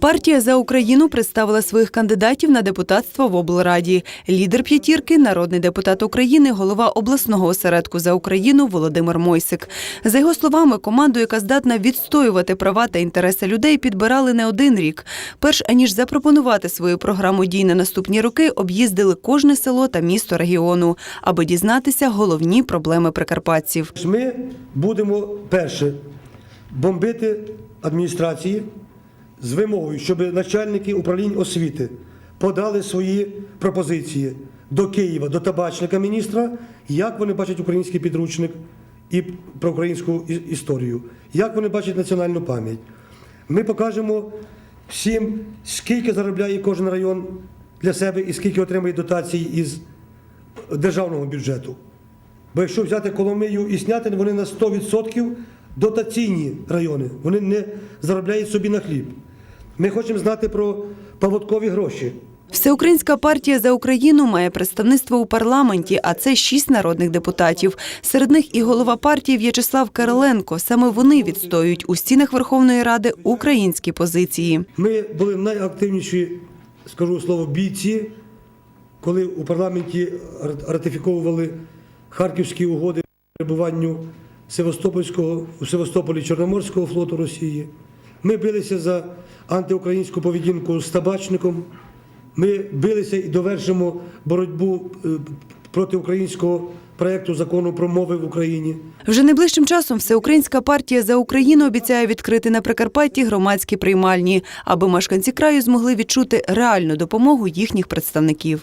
Партія за Україну представила своїх кандидатів на депутатство в облраді. Лідер п'ятірки, народний депутат України, голова обласного осередку за Україну Володимир Мойсик. За його словами, команду, яка здатна відстоювати права та інтереси людей, підбирали не один рік. Перш аніж запропонувати свою програму дій на наступні роки, об'їздили кожне село та місто регіону, аби дізнатися головні проблеми прикарпатців. Ми будемо перше бомбити адміністрації з вимогою, щоб начальники управлінь освіти подали свої пропозиції до Києва, до табачника міністра, як вони бачать український підручник і про українську історію, як вони бачать національну пам'ять. Ми покажемо всім, скільки заробляє кожен район для себе і скільки отримує дотацій із державного бюджету. Бо якщо взяти Коломию і Снятин, вони на 100% дотаційні райони. Вони не заробляють собі на хліб. Ми хочемо знати про поводкові гроші. Всеукраїнська партія за Україну має представництво у парламенті, а це шість народних депутатів. Серед них і голова партії В'ячеслав Кириленко. Саме вони відстоюють у стінах Верховної Ради українські позиції. Ми були найактивніші, скажу слово, бійці, коли у парламенті ратифіковували харківські угоди перебуванню Севастопольського у Севастополі Чорноморського флоту Росії. Ми билися за антиукраїнську поведінку з табачником. Ми билися і довершимо боротьбу е, проти українського проєкту закону про мови в Україні. Вже найближчим часом Всеукраїнська партія за Україну обіцяє відкрити на Прикарпатті громадські приймальні, аби мешканці краю змогли відчути реальну допомогу їхніх представників.